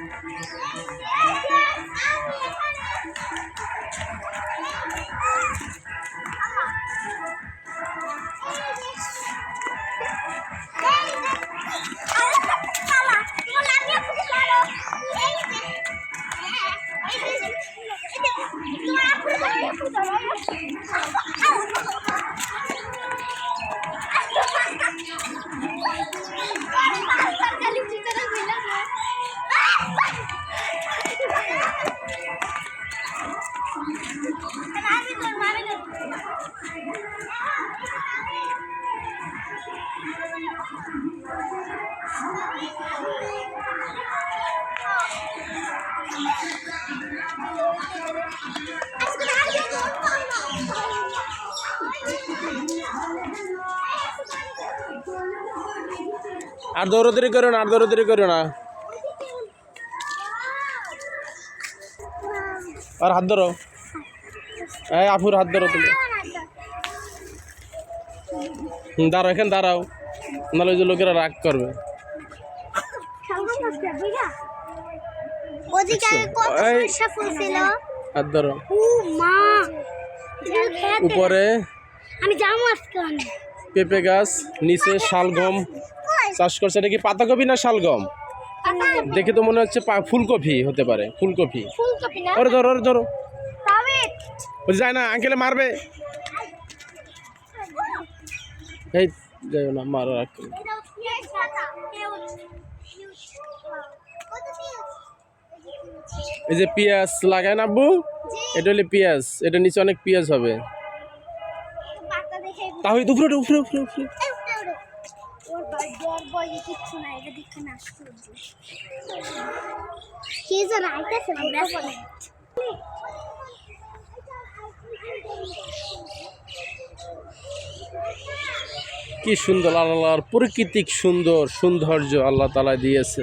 姐姐，阿米，看这个，姐姐，阿米，姐姐，阿米。আর দৌড়দৌড়ি করো না, আর দৌড়দৌড়ি করো না। আর হাত ধরো। এই আফুর হাত ধরো তুমি। দাঁড়াও, এখানে দাঁড়াও। নাহলে ওই যে লোকেরা রাগ করবে। ওদিকে কত এই। সরষা ফুল ছিল হাত ধরো। ও মা উপরে। আমি যাব আজকে পেঁপে গাছ নিচে শালগম। চাষ করছে এটা কি পাতাকপি না শালগম? দেখে তো মনে হচ্ছে ফুলকপি হতে পারে ফুলকপি। ওরে ধরো ওরে ধরো। যায় না আঙ্কেলে মারবে। এই যাই না মারো রাখ এই যে পেঁয়াজ লাগায় না আব্বু? এটা হলে পেঁয়াজ, এটা নিচে অনেক পেঁয়াজ হবে। তাহলে উপরে উপরে উপরে উপরে কি যেন আইতেছে কি সুন্দর আল্লাহর প্রাকৃতিক সুন্দর সৌন্দর্য আল্লাহ তালা দিয়েছে।